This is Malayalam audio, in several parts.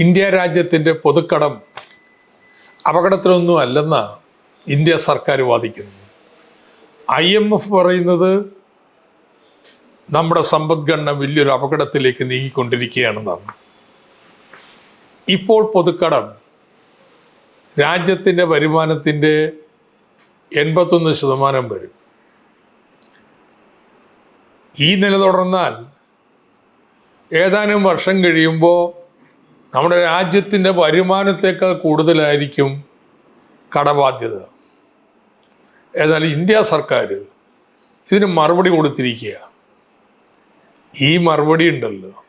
ഇന്ത്യ രാജ്യത്തിന്റെ പൊതുക്കടം അപകടത്തിലൊന്നും അല്ലെന്നാണ് ഇന്ത്യ സർക്കാർ വാദിക്കുന്നത്. ഐ എം എഫ് പറയുന്നത് നമ്മുടെ സമ്പദ്ഘടന വലിയൊരു അപകടത്തിലേക്ക് നീങ്ങിക്കൊണ്ടിരിക്കുകയാണെന്നാണ്. ഇപ്പോൾ പൊതുക്കടം രാജ്യത്തിന്റെ വരുമാനത്തിന്റെ എൺപത്തൊന്ന് ശതമാനം വരും. ഈ നില തുടർന്നാൽ ഏതാനും വർഷം കഴിയുമ്പോൾ നമ്മുടെ രാജ്യത്തിന്റെ വരുമാനത്തേക്കാൾ കൂടുതലായിരിക്കും കടബാധ്യത. എന്നാൽ ഇന്ത്യ സർക്കാർ ഇതിന് മറുപടി കൊടുത്തിരിക്കുക ഈ മറുപടി ഉണ്ടല്ലോ.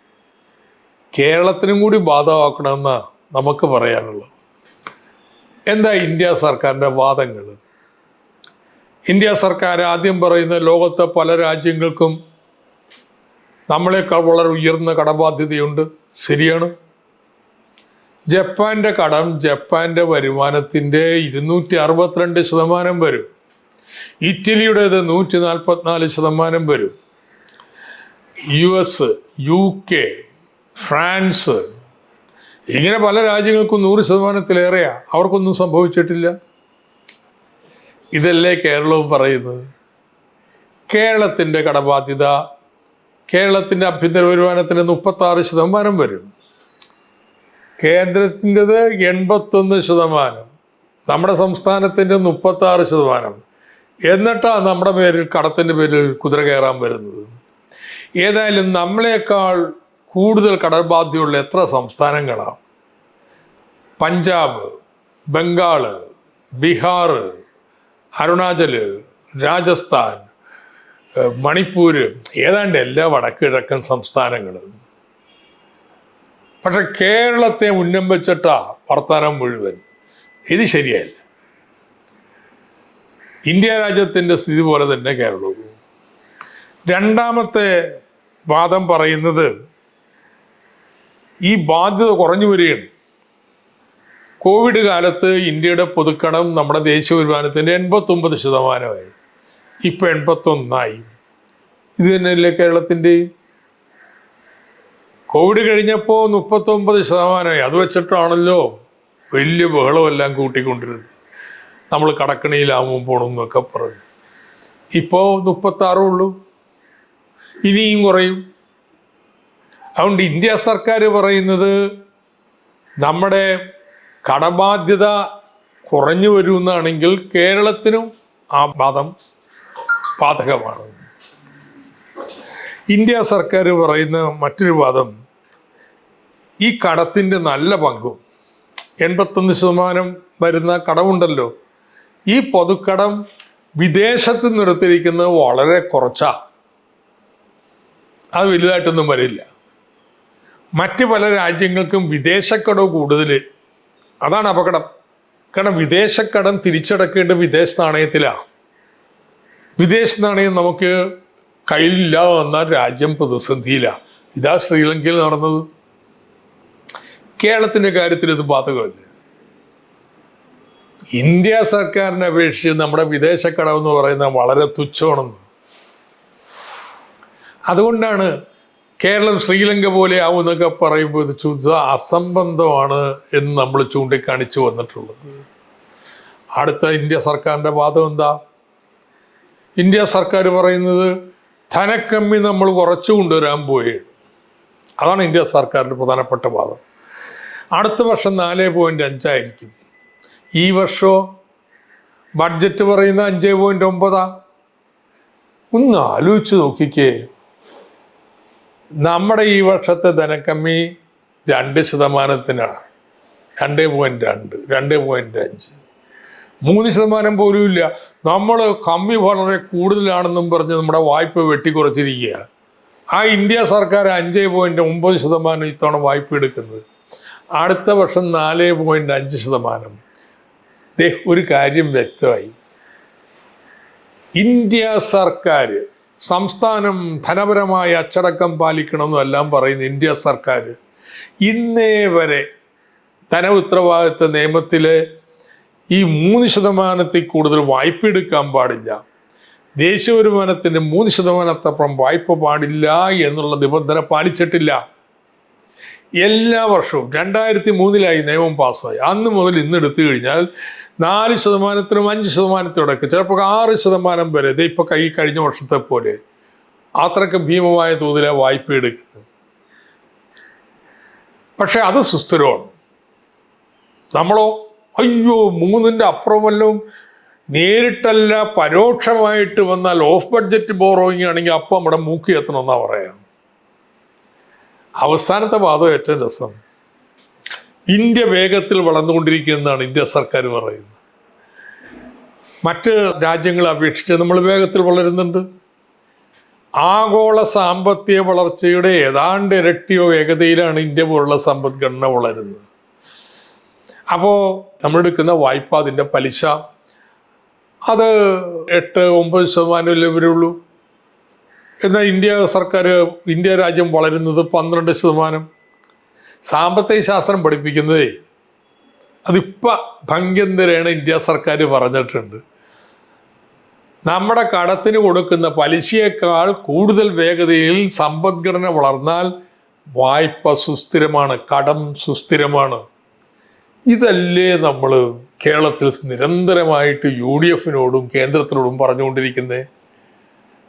കേരളത്തിനും കൂടി ബാധമാക്കണമെന്ന് നമുക്ക് പറയാനുള്ളത്. എന്താ ഇന്ത്യ സർക്കാരിന്റെ വാദങ്ങൾ? ഇന്ത്യ സർക്കാർ ആദ്യം പറയുന്ന ലോകത്തെ പല രാജ്യങ്ങൾക്കും നമ്മളെക്കാൾ വളരെ ഉയർന്ന കടബാധ്യതയുണ്ട്. ശരിയാണ്. ജപ്പാന്റെ കടം ജപ്പാന്റെ വരുമാനത്തിന്റെ ഇരുന്നൂറ്റി അറുപത്തിരണ്ട് ശതമാനം വരും. ഇറ്റലിയുടേത് നൂറ്റി നാൽപ്പത്തിനാല് ശതമാനം വരും. U S U K France ഇങ്ങനെ പല രാജ്യങ്ങൾക്കും നൂറ് ശതമാനത്തിലേറെയാ. അവർക്കൊന്നും സംഭവിച്ചിട്ടില്ല. ഇതല്ലേ കേരളവും പറയുന്നത്? കേരളത്തിന്റെ കടബാധ്യത കേരളത്തിന്റെ ആഭ്യന്തര വരുമാനത്തിന് മുപ്പത്താറ് ശതമാനം വരും. കേന്ദ്രത്തിന്റെത് എൺപത്തൊന്ന് ശതമാനം. നമ്മുടെ സംസ്ഥാനത്തിന്റെ മുപ്പത്താറ് ശതമാനം. എന്നിട്ടാണ് നമ്മുടെ പേരിൽ കടത്തിന്റെ പേരിൽ കുതിര കയറാൻ വരുന്നത്. ഏതായാലും നമ്മളെക്കാൾ കൂടുതൽ കടബാധ്യതയുള്ള എത്ര സംസ്ഥാനങ്ങളാണ് പഞ്ചാബ് ബംഗാൾ ബീഹാർ അരുണാചൽ രാജസ്ഥാൻ മണിപ്പൂര് ഏതാണ്ട് എല്ലാ വടക്കിഴക്കൻ സംസ്ഥാനങ്ങളും. പക്ഷെ കേരളത്തെ ഉന്നം വെച്ചിട്ടാ വർത്തമാനം മുഴുവൻ ഇത് ശരിയല്ല ഇന്ത്യ രാജ്യത്തിന്റെ സ്ഥിതി പോലെ തന്നെ കേരളവും. രണ്ടാമത്തെ വാദം പറയുന്നത് ഈ ബാധ്യത കുറഞ്ഞു വരികയാണ്. കോവിഡ് കാലത്ത് ഇന്ത്യയുടെ പൊതുക്കടം നമ്മുടെ ദേശീയ വരുമാനത്തിന്റെ എൺപത്തൊമ്പത് ശതമാനമായി. ഇപ്പം എൺപത്തൊന്നായി. ഇത് തന്നെയല്ലേ കേരളത്തിന്റെയും കോവിഡ് കഴിഞ്ഞപ്പോൾ മുപ്പത്തൊമ്പത് ശതമാനമായി. അത് വെച്ചിട്ടാണല്ലോ വലിയ ബഹളമെല്ലാം കൂട്ടിക്കൊണ്ടിരുന്നത്. നമ്മൾ കടക്കണിയിലാവും പോകണം എന്നൊക്കെ പറഞ്ഞു. ഇപ്പോൾ മുപ്പത്താറേ ഉള്ളൂ. ഇനിയും കുറയും. അതുകൊണ്ട് ഇന്ത്യ സർക്കാർ പറയുന്നത് നമ്മുടെ കടബാധ്യത കുറഞ്ഞു വരുമെന്നാണെങ്കിൽ കേരളത്തിനും ആ പാദം ബാധകമാണ്. ഇന്ത്യ സർക്കാർ പറയുന്ന മറ്റൊരു വാദം ഈ കടത്തിന്റെ നല്ല പങ്കും എൺപത്തൊന്ന് ശതമാനം വരുന്ന കടമുണ്ടല്ലോ ഈ പൊതുക്കടം വിദേശത്ത് നിന്ന് എടുത്തിരിക്കുന്നത് വളരെ കുറച്ചാ. അത് വലുതായിട്ടൊന്നും വരില്ല. മറ്റ് പല രാജ്യങ്ങൾക്കും വിദേശക്കടവ് കൂടുതൽ അതാണ് അപകടം. കാരണം വിദേശക്കടം തിരിച്ചടക്കേണ്ടത് വിദേശ നാണയത്തിലാണ് വിദേശ നാണയം നമുക്ക് കയ്യിലില്ലാതെ വന്നാൽ രാജ്യം പ്രതിസന്ധിയിലാണ് ഇതാ ശ്രീലങ്കയിൽ നടന്നത്. കേരളത്തിന്റെ കാര്യത്തിൽ ഇത് ബാധകമല്ല. ഇന്ത്യ സർക്കാരിനെ അപേക്ഷിച്ച് നമ്മുടെ വിദേശക്കടമെന്ന് പറയുന്നത് വളരെ തുച്ഛമാണെന്ന്. അതുകൊണ്ടാണ് കേരളം ശ്രീലങ്ക പോലെ ആവുമെന്നൊക്കെ പറയുമ്പോൾ ഇത് ചുത അസംബന്ധമാണ് എന്ന് നമ്മൾ ചൂണ്ടിക്കാണിച്ചു വന്നിട്ടുള്ളത്. അടുത്ത ഇന്ത്യ സർക്കാരിന്റെ വാദം എന്താ? ഇന്ത്യ സർക്കാർ പറയുന്നത് ധനക്കമ്മി നമ്മൾ കുറച്ചു കൊണ്ടുവരാൻ പോയി അതാണ് ഇന്ത്യ സർക്കാരിന്റെ പ്രധാനപ്പെട്ട വാദം. അടുത്ത വർഷം നാല് പോയിന്റ് അഞ്ചായിരിക്കും ഈ വർഷമോ ബഡ്ജറ്റ് പറയുന്ന അഞ്ച് പോയിന്റ് ഒമ്പതാ? ഒന്ന് ആലോചിച്ച് നോക്കിക്കേ. നമ്മുടെ ഈ വർഷത്തെ ധനക്കമ്മി രണ്ട് ശതമാനത്തിനാണ്. രണ്ട് പോയിന്റ് രണ്ട് രണ്ട് പോയിന്റ് അഞ്ച്. മൂന്ന് ശതമാനം പോലും ഇല്ല. നമ്മൾ കമ്മി വളരെ കൂടുതലാണെന്നും പറഞ്ഞ് നമ്മുടെ വായ്പ വെട്ടിക്കുറച്ചിരിക്കുക ആ ഇന്ത്യ സർക്കാർ അഞ്ച് പോയിന്റ് ഒമ്പത് ശതമാനം ഇത്തവണ വായ്പ എടുക്കുന്നത്. അടുത്ത വർഷം നാല് പോയിന്റ് അഞ്ച് ശതമാനം. ഒരു കാര്യം വ്യക്തമായി. ഇന്ത്യ സർക്കാർ സംസ്ഥാനം ധനപരമായ അച്ചടക്കം പാലിക്കണമെന്നും എല്ലാം പറയുന്ന ഇന്ത്യ സർക്കാർ. ഇന്നേ വരെ ധന ഉത്തരവാദിത്വ നിയമത്തിലെ ഈ മൂന്ന് ശതമാനത്തിൽ കൂടുതൽ വായ്പ എടുക്കാൻ പാടില്ല. ദേശീയ വരുമാനത്തിന്റെ മൂന്ന് ശതമാനത്തപ്പുറം വായ്പ പാടില്ല എന്നുള്ള നിബന്ധന പാലിച്ചിട്ടില്ല. എല്ലാ വർഷവും രണ്ടായിരത്തി മൂന്നിലായി നിയമം പാസ്സായി. അന്ന് മുതൽ ഇന്ന് എടുത്തു കഴിഞ്ഞാൽ നാല് ശതമാനത്തിനും അഞ്ച് ശതമാനത്തിനോടൊക്കെ ചിലപ്പോൾ ആറ് ശതമാനം വരെ. ഇത് ഇപ്പോൾ കൈ കഴിഞ്ഞ വർഷത്തെ പോലെ. അത്രയ്ക്ക് ഭീമമായ തോതിലെ വായ്പ എടുക്കുന്നത്. പക്ഷെ അത് സുസ്ഥിരമാണ്. നമ്മളോ അയ്യോ മൂന്നിന്റെ അപ്പുറം വല്ലതും നേരിട്ടല്ല പരോക്ഷമായിട്ട് വന്നാൽ ഓഫ് ബഡ്ജറ്റ് ബോറോയിങ് ആണെങ്കിൽ അപ്പം നമ്മുടെ മൂക്കി എത്തണമെന്നാണ് പറയാം. അവസാനത്തെ വാദം ഏറ്റവും രസം. ഇന്ത്യ വേഗത്തിൽ വളർന്നുകൊണ്ടിരിക്കുന്നതാണ് ഇന്ത്യ സർക്കാർ പറയുന്നത്. മറ്റ് രാജ്യങ്ങളെ അപേക്ഷിച്ച് നമ്മൾ വേഗത്തിൽ വളരുന്നുണ്ട്. ആഗോള സാമ്പത്തിക വളർച്ചയുടെ ഏതാണ്ട് ഇരട്ടിയോ വേഗതയിലാണ് ഇന്ത്യ പോലുള്ള സമ്പദ്ഘടന വളരുന്നത്. അപ്പോൾ നമ്മളെടുക്കുന്ന വായ്പ അതിന്റെ പലിശ അത് എട്ട് ഒമ്പത് ശതമാനമല്ലേ വരുള്ളൂ. എന്നാൽ ഇന്ത്യ സർക്കാർ ഇന്ത്യ രാജ്യം വളരുന്നത് പന്ത്രണ്ട് ശതമാനം. സാമ്പത്തിക ശാസ്ത്രം പഠിപ്പിക്കുന്നതേ. അതിപ്പോൾ ഭംഗ്യന്തരേണ ഇന്ത്യ സർക്കാർ പറഞ്ഞിട്ടുണ്ട്. നമ്മുടെ കടത്തിന് കൊടുക്കുന്ന പലിശയേക്കാൾ കൂടുതൽ വേഗതയിൽ സമ്പദ്ഘടന വളർന്നാൽ വായ്പ സുസ്ഥിരമാണ് കടം സുസ്ഥിരമാണ്. ഇതല്ലേ നമ്മൾ കേരളത്തിൽ നിരന്തരമായിട്ട് യു ഡി എഫിനോടും കേന്ദ്രത്തിനോടും പറഞ്ഞുകൊണ്ടിരിക്കുന്നത്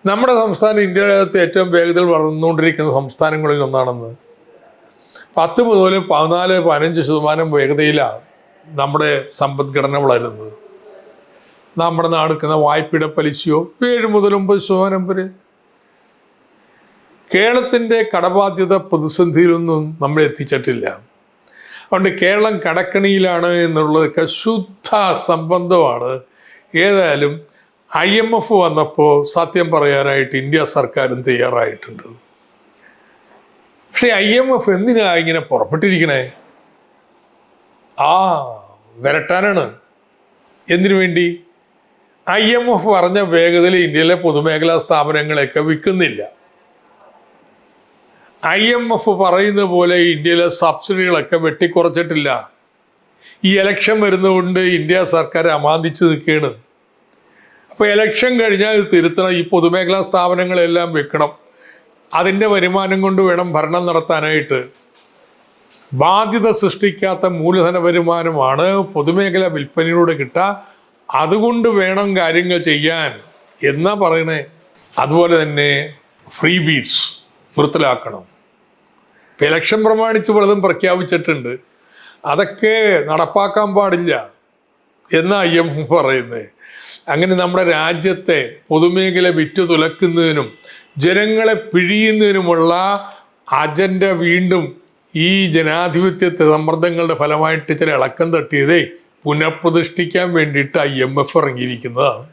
നമ്മുടെ സംസ്ഥാനം ഇന്ത്യയിലകത്ത് ഏറ്റവും വേഗതയിൽ വളർന്നുകൊണ്ടിരിക്കുന്ന സംസ്ഥാനങ്ങളിൽ ഒന്നാണെന്ന്. പത്ത് മുതൽ പതിനാല് പതിനഞ്ച് ശതമാനം വേഗതയിലാണ് നമ്മുടെ സമ്പദ്ഘടന വളരുന്നത് നമ്മുടെ നാടുക്കുന്ന വായ്പയുടെ പലിശയോ ഏഴ് മുതൽ ഒമ്പത് ശതമാനം വരെ. കേരളത്തിന്റെ കടബാധ്യത പ്രതിസന്ധിയിലൊന്നും നമ്മൾ എത്തിച്ചിട്ടില്ല. അതുകൊണ്ട് കേരളം കടക്കണിയിലാണ് എന്നുള്ളതൊക്കെ ശുദ്ധ സംബന്ധമാണ്. ഏതായാലും ഐ എം എഫ് വന്നപ്പോൾ സത്യം പറയാനായിട്ട് ഇന്ത്യ സർക്കാരും തയ്യാറായിട്ടുണ്ട്. പക്ഷേ ഐ എം എഫ് എന്തിനാ ഇങ്ങനെ പുറപ്പെട്ടിരിക്കണേ? ആ വരട്ടാനാണ്. എന്തിനു വേണ്ടി? ഐ എം എഫ് പറഞ്ഞ വേഗതയിൽ ഇന്ത്യയിലെ പൊതുമേഖലാ സ്ഥാപനങ്ങളെയൊക്കെ വിൽക്കുന്നില്ല. ഐ എം എഫ് പറയുന്ന പോലെ ഇന്ത്യയിലെ സബ്സിഡികളൊക്കെ വെട്ടിക്കുറച്ചിട്ടില്ല. ഈ ഇലക്ഷൻ വരുന്നതുകൊണ്ട് ഇന്ത്യ സർക്കാർ അമാന്തിച്ച് നിൽക്കുകയാണ്. അപ്പോൾ ഇലക്ഷൻ കഴിഞ്ഞാൽ ഇത് തിരുത്തണം. ഈ പൊതുമേഖലാ സ്ഥാപനങ്ങളെല്ലാം വെക്കണം. അതിന്റെ വരുമാനം കൊണ്ട് വേണം ഭരണം നടത്താനായിട്ട്. ബാധ്യത സൃഷ്ടിക്കാത്ത മൂലധന വരുമാനമാണ് പൊതുമേഖല വിൽപ്പനയിലൂടെ കിട്ടുക. അതുകൊണ്ട് വേണം കാര്യങ്ങൾ ചെയ്യാൻ. എന്നാ പറയണേ? അതുപോലെ തന്നെ ഫ്രീ ബീസ് നിർത്തലാക്കണം. ഇലക്ഷൻ പ്രമാണിച്ച് പലതും പ്രഖ്യാപിച്ചിട്ടുണ്ട്. അതൊക്കെ നടപ്പാക്കാൻ പാടില്ല. എന്നാ ഐ എം പറയുന്നത് അങ്ങനെ നമ്മുടെ രാജ്യത്തെ പൊതുമേഖല വിറ്റു തുലക്കുന്നതിനും ജനങ്ങളെ പിഴിയുന്നതിനുമുള്ള അജണ്ട വീണ്ടും ഈ ജനാധിപത്യത്തെ സമ്മർദ്ദങ്ങളുടെ ഫലമായിട്ട് ചില ഇളക്കം തട്ടിയതേ പുനഃപ്രതിഷ്ഠിക്കാൻ വേണ്ടിയിട്ട് ഐ എം എഫ് ഇറങ്ങിയിരിക്കുന്നതാണ്.